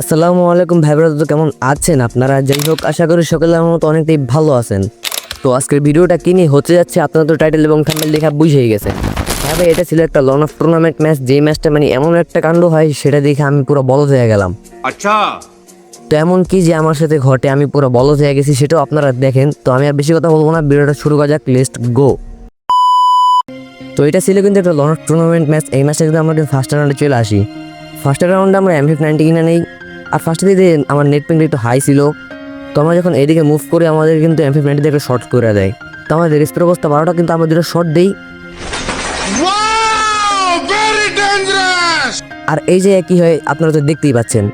আসসালামু আলাইকুম ভাইবরা তো কেমন আছেন আপনারা? যাই হোক আশা করি সকলের মতো অনেকটাই ভালো আছেন। তো আজকের ভিডিওটা কিনে হতে যাচ্ছে আপনারা তো টাইটেল এবং থাম্বেল লেখা বুঝেই গেছে। হ্যাঁ ভাই এটা ছিল একটা লন অফ টুর্নামেন্ট ম্যাচ যে ম্যাচটা মানে এমন একটা কাণ্ড হয় সেটা দেখে আমি পুরো বলো হয়ে গেলাম। আচ্ছা। তো এমন কি যে আমার সাথে ঘটে আমি পুরো বলো হয়ে গেছি সেটাও আপনারা দেখেন। তো আমি আর বেশি কথা বলব না ভিডিওটা শুরু করা যাক লেস্ট গো তো এটা ছিল কিন্তু একটা লন অফ টুর্নামেন্ট ম্যাচ এই ম্যাচটা কিন্তু আমরা ফার্স্ট রাউন্ডে চলে আসি। ফার্স্ট রাউন্ডে আমরা এম ফিফ নাইনটি কিনে নেই আর ফার্স্টে দিকে আমার নেট পিংটা একটু হাই ছিল তো আমরা যখন এদিকে মুভ করে আমাদের কিন্তু এম ফিফ নাইনটি একটা শর্ট করে দেয়। তো আমাদের রেস্পের অবস্থা বারোটা কিন্তু আমরা দুটো শর্ট দিই। আর এই যে কি হয় আপনারা তো দেখতেই পাচ্ছেন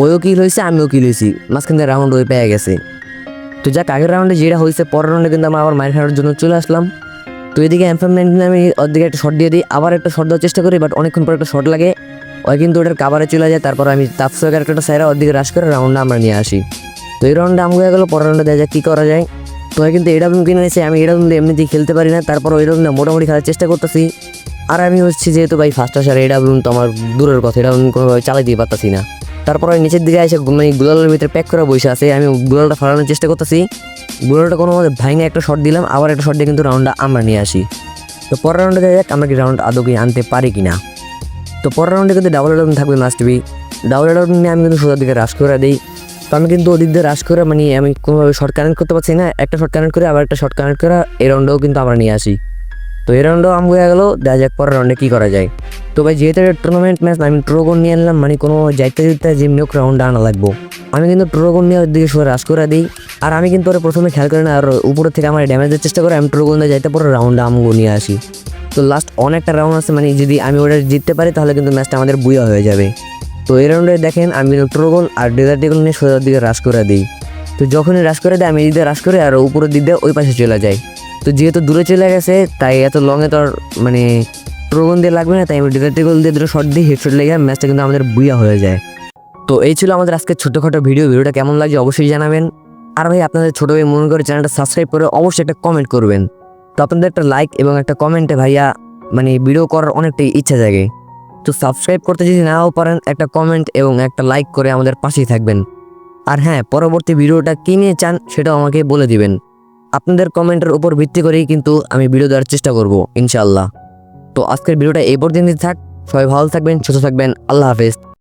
ওইও কিল হয়েছে আমিও কিল হয়েছি মাঝখানে রাউন্ড ওই পেয়ে গেছে। তো যাক আগের রাউন্ডে যেটা হয়েছে পরের রাউন্ডে কিন্তু আমরা আবার মাইর খাওয়ার জন্য চলে আসলাম। তো এদিকে এমফাম নাইনটিন আমি ওর দিকে একটা শট দিয়ে দিই আবার একটা শট দেওয়ার চেষ্টা করি বাট অনেকক্ষণ পর একটা শট লাগে। ওই কিন্তু ওটার কাবারে চলে যায়, তারপর আমি তাপসের একটা সাইরা ওর দিকে রাশ করে রাউন্ডে আমরা নিয়ে আসি। তো এই রাউন্ডে আম হয়ে গেলো, পরের রাউন্ডে দেখা যায় কী করা যায়। তো ওই কিন্তু এটা কিনে নিয়েছে আমি এটা এমনিতেই খেলতে পারি না, তারপর ওই রাউন্ডে মোটামুটি খেলার চেষ্টা করতেছি। আর আমি হচ্ছে যেহেতু ভাই ফার্স্ট আসার এটা বলুন তো আমার দূরের কথা এটা আমি কোনোভাবে চালাইতে পারতাছি না। তারপর আমি নিচের দিকে এসে মানে গুলালের ভিতরে প্যাক করে বসে আছে, আমি গুলালটা ফালানোর চেষ্টা করতেছি। গুলালটা কোনো মধ্যে ভাঙে একটা শট দিলাম, আবার একটা শট দিয়ে কিন্তু রাউন্ডটা আমরা নিয়ে আসি। তো পরের রাউন্ডে দেখা যাক আমরা কি রাউন্ড আদৌ কি আনতে পারি কি না তো পরের রাউন্ডে কিন্তু ডাবল এডাউন থাকবে মাস্ট বি ডাবল এডাউন নিয়ে আমি কিন্তু সোজার দিকে রাশ করে দিই। তো আমি কিন্তু ওদিক দিয়ে রাশ করে মানে আমি কোনোভাবে শর্ট কানেক্ট করতে পারছি না, একটা শর্ট কানেক্ট করে আবার একটা শর্ট কানেক্ট করে এই রাউন্ডেও কিন্তু আমরা নিয়ে আসি। তো এই রাউন্ডও আম হয়ে গেলো, দেখা যাক পরের রাউন্ডে কী করা যায়। তো ভাই, যেহেতু এটা টুর্নামেন্ট ম্যাচ আমি ট্রোগন নিয়ে আনলাম মানে কোনো যাইতে যেতে যেমনি হোক রাউন্ড আনা লাগবো। আমি কিন্তু ট্রোগন নিয়ে ওর দিকে সরে রাশ করে দিই। আর আমি কিন্তু ওরা প্রথমে খেয়াল করি না, আর উপরে থেকে আমার ড্যামেজের চেষ্টা করে, আমি ট্রোগন দিয়ে যাইতে পরে রাউন্ডে আমগো নিয়ে আসি। তো লাস্ট অনেকটা রাউন্ড আছে মানে যদি আমি ওটা জিততে পারি, তাহলে কিন্তু ম্যাচটা আমাদের বুয়া হয়ে যাবে। তো এই রাউন্ডে দেখেন, আমি ট্রোগল আর ডেজার্ট এগুলো নিয়ে সোজার দিকে রাশ করে দিই। তো যখনই রাশ করে দেয়, আমি এদিকে রাশ করে আর উপরের দিক দিয়ে ওই পাশে চলে যাই। তো যেহেতু দূরে চলে গেছে, তাই এত লংয়ে তো আর মানে ট্রোগন দিয়ে লাগবে না, তাই আমি ডেজার্ট এগুলো দিয়ে দুটো শট দিই হেডশট লেগে ম্যাচটা কিন্তু আমাদের বুয়া হয়ে যায়। তো এই ছিল আমাদের আজকে ছোটোখাটো ভিডিও ভিডিওটা কেমন লাগছে অবশ্যই জানাবেন। আর ভাই, আপনাদের ছোটো ভাই মনে করে চ্যানেলটা সাবস্ক্রাইব করে অবশ্যই একটা কমেন্ট করবেন। তো আপনাদের একটা লাইক এবং একটা কমেন্টে ভাইয়া মানে ভিডিও করার অনেকটাই ইচ্ছা জাগে। তো সাবস্ক্রাইব করতে যদি নাও পারেন, একটা কমেন্ট এবং একটা লাইক করে আমাদের পাশেই থাকবেন। আর হ্যাঁ পরবর্তী ভিডিওটা কী নিয়ে চান সেটাও আমাকে বলে দিবেন। আপনাদের কমেন্টের উপর ভিত্তি করেই কিন্তু আমি ভিডিও দেওয়ার চেষ্টা করব, ইনশাআল্লাহ। তো আজকের ভিডিওটা এই পর্যন্ত থাক। সবাই ভালো থাকবেন, সুস্থ থাকবেন। আল্লাহ হাফেজ।